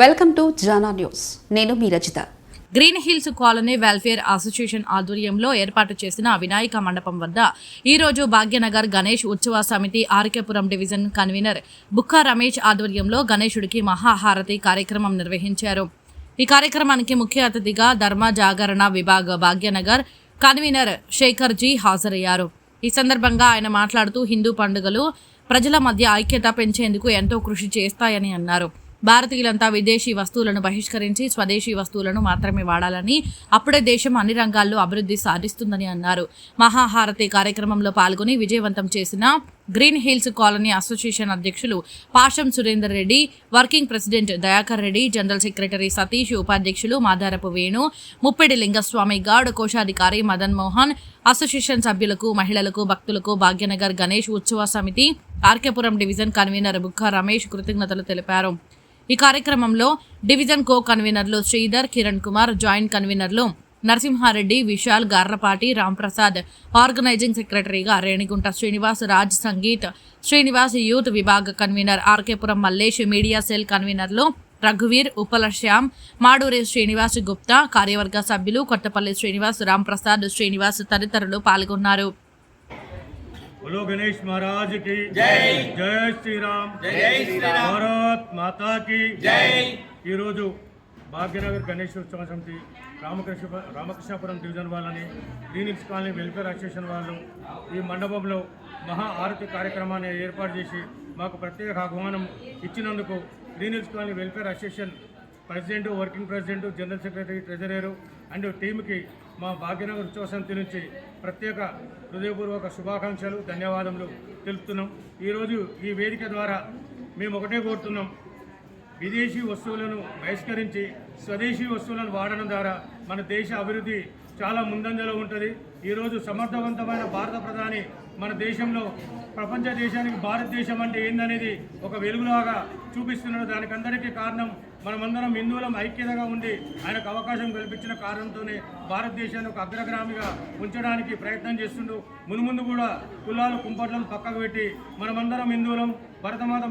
Welcome to Jana news. నేను మీ Rachitha. Green hills colony welfare association ఆధ్వర్యంలో ఏర్పాటు చేసిన వినాయక మండపం వద్ద ఈ రోజు భాగ్యనగర్ గణేష్ ఉత్సవ సమితి ఆర్కేపురం డివిజన్ కన్వీనర్ బుక్కా రమేష్ ఆధ్వర్యంలో గణేశుడికి మహాహారతి కార్యక్రమం నిర్వహించారు. ఈ కార్యక్రమానికి ముఖ్య అతిథిగా ధర్మ జాగరణ విభాగ భాగ్యనగర్ కన్వీనర్ శేఖర్ జీ హాజరయ్యారు. ఈ సందర్భంగా ఆయన మాట్లాడుతూ హిందూ పండుగలు ప్రజల మధ్య ఐక్యత పెంచేందుకు ఎంతో కృషి చేస్తాయని అన్నారు. భారతీయులంతా విదేశీ వస్తువులను బహిష్కరించి స్వదేశీ వస్తువులను మాత్రమే వాడాలని అప్పుడే దేశం అన్ని రంగాల్లో అభివృద్ధి సాధిస్తుందని అన్నారు. మహాహారతి కార్యక్రమంలో పాల్గొని విజయవంతం చేసిన గ్రీన్ హిల్స్ కాలనీ అసోసియేషన్ అధ్యక్షులు Pasham Surender Reddy working president Dayakar Reddy general secretary Satish ఉపాధ్యక్షులు మాదారపు వేణు ముప్పిడి లింగస్వామి గౌడ్ కోశాధికారి మదన్ మోహన్ అసోసియేషన్ సభ్యులకు మహిళలకు భక్తులకు భాగ్యనగర్ గణేష్ ఉత్సవ సమితి ఆర్కేపురం డివిజన్ కన్వీనర్ బుక్క రమేష్ కృతజ్ఞతలు తెలిపారు. ఈ కార్యక్రమంలో డివిజన్ కో కన్వీనర్లు శ్రీధర్ కిరణ్ కుమార్ జాయింట్ కన్వీనర్లు నరసింహారెడ్డి విశాల్ గార్లపాటి రాంప్రసాద్ ఆర్గనైజింగ్ సెక్రటరీగా రేణిగుంట శ్రీనివాస్ రాజ్ సంగీత్ శ్రీనివాస్ యూత్ విభాగ convener RK Puram Mallesh media cell కన్వీనర్లు రఘువీర్ ఉపల శ్యామ్ మాడూరి శ్రీనివాస్ గుప్తా కార్యవర్గ సభ్యులు కొత్తపల్లి శ్రీనివాస్ రాంప్రసాద్ శ్రీనివాస్ తదితరులు పాల్గొన్నారు. बोलो गणेश महाराज की जय जय श्री राम जय श्री राम భారత్ మాతా की జై ఈరోజు భాగ్యనగర్ గణేష్ ఉత్సవ సమితి రామకృష్ణ రామకృష్ణాపురం డివిజన్ వాళ్ళని green hills colony welfare association వాళ్ళు ఈ మండపంలో మహా ఆరతి కార్యక్రమాన్ని ఏర్పాటు చేసి మాకు ప్రత్యేక ఆహ్వానం ఇచ్చినందుకు green hills colony welfare association president working president general secretary treasurer and టీంకి మా భాగ్యనగర్ ఉత్సవ సమితి నుంచి ప్రత్యేక హృదయపూర్వక శుభాకాంక్షలు ధన్యవాదములు తెలుపుతున్నాం. ఈరోజు ఈ వేదిక ద్వారా మేము ఒకటే కోరుతున్నాం. విదేశీ వస్తువులను బహిష్కరించి స్వదేశీ వస్తువులను వాడడం ద్వారా మన దేశ అభివృద్ధి చాలా ముందంజలో ఉంటుంది. ఈరోజు సమర్థవంతమైన భారత ప్రధాని మన దేశంలో ప్రపంచ దేశానికి భారతదేశం అంటే ఏందనేది ఒక వెలుగులాగా చూపిస్తున్నాడు. దానికందరికీ కారణం మనమందరం హిందువులం ఐక్యతగా ఉండి ఆయనకు అవకాశం కల్పించిన కారణంతోనే భారతదేశాన్ని ఒక అగ్రగ్రామిగా ఉంచడానికి ప్రయత్నం చేస్తుండు. మునుముందు కూడా కులాలు కుంపట్లను పక్కకు పెట్టి మనమందరం హిందువులం భరతమాత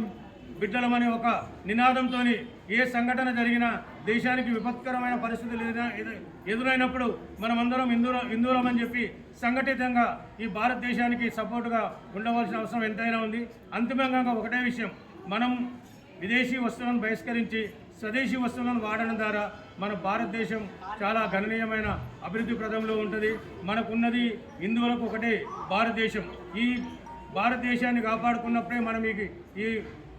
బిడ్డలమనే ఒక నినాదంతో ఏ సంఘటన జరిగినా దేశానికి విపత్కరమైన పరిస్థితులు లేదా ఎదు- ఎదురైనప్పుడు మనమందరం హిందువుల హిందువులమని చెప్పి సంఘటితంగా ఈ భారతదేశానికి సపోర్టుగా ఉండవలసిన అవసరం ఎంతైనా ఉంది. అంతిమంగా ఒకటే విషయం. మనం విదేశీ వస్తువులను బహిష్కరించి స్వదేశీ వస్తువులను వాడడం ద్వారా మన భారతదేశం చాలా గణనీయమైన అభివృద్ధి ప్రదంలో ఉంటుంది. మనకున్నది హిందువులకు ఒకటే భారతదేశం. ఈ భారతదేశాన్ని కాపాడుకున్నప్పుడే మనం ఈ ఈ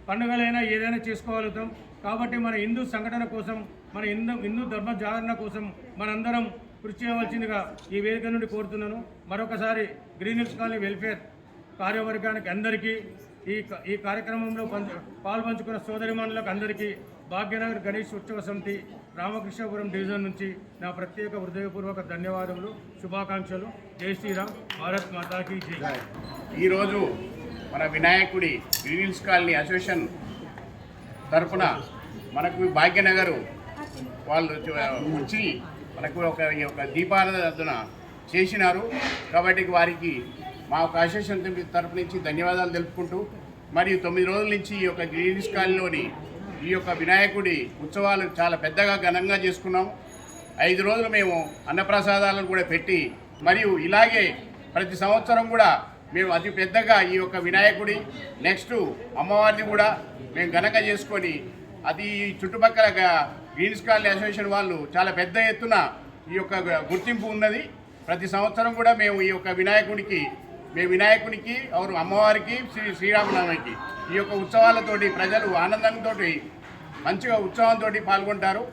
పండుగలైనా ఏదైనా చేసుకోగలుగుతాం. కాబట్టి మన హిందూ సంఘటన కోసం మన హిందూ హిందూ ధర్మ జాగరణ కోసం మనందరం కృషి చేయవలసిందిగా ఈ వేదిక నుండి కోరుతున్నాను. మరొకసారి గ్రీన్ హిల్స్ కాలనీ వెల్ఫేర్ కార్యవర్గానికి అందరికీ ఈ క- ఈ కార్యక్రమంలో పంచు పాల్పంచుకున్న సోదరిమణులకు అందరికీ భాగ్యనగర్ గణేష్ ఉత్సవ సమితి రామకృష్ణపురం డివిజన్ నుంచి నా ప్రత్యేక హృదయపూర్వక ధన్యవాదములు శుభాకాంక్షలు. జై శ్రీరామ్. భారత్ మాతాకి జై. ఈరోజు మన వినాయకుడి గ్రీన్ కాలనీ అసోసియేషన్ తరఫున మనకు భాగ్యనగర్ వాళ్ళు వచ్చి మనకు ఒక ఈ యొక్క దీపారాధన చేసినారు. కాబట్టి వారికి మా యొక్క అసోసియేషన్ తరపు నుంచి ధన్యవాదాలు తెలుపుకుంటూ మరియు తొమ్మిది రోజుల నుంచి ఈ యొక్క గ్రీనిస్ కాలనీలోని ఈ యొక్క వినాయకుడి ఉత్సవాలు చాలా పెద్దగా ఘనంగా చేసుకున్నాం. ఐదు రోజులు మేము అన్నప్రసాదాలను కూడా పెట్టి మరియు ఇలాగే ప్రతి సంవత్సరం కూడా మేము అతి పెద్దగా ఈ యొక్క వినాయకుడి నెక్స్ట్ అమ్మవారిని కూడా మేము ఘనంగా చేసుకొని అది చుట్టుపక్కల గ- గ్రీన్స్ కాలనీ అసోసియేషన్ వాళ్ళు చాలా పెద్ద ఎత్తున ఈ యొక్క గుర్తింపు ఉన్నది. ప్రతి సంవత్సరం కూడా మేము ఈ యొక్క వినాయకుడికి మేము వినాయకునికి అవరు అమ్మవారికి శ్రీ శ్రీరామనవమికి. ఈ యొక్క ఉత్సవాలతోటి ప్రజలు ఆనందంతో మంచిగా ఉత్సవంతో పాల్గొంటారు.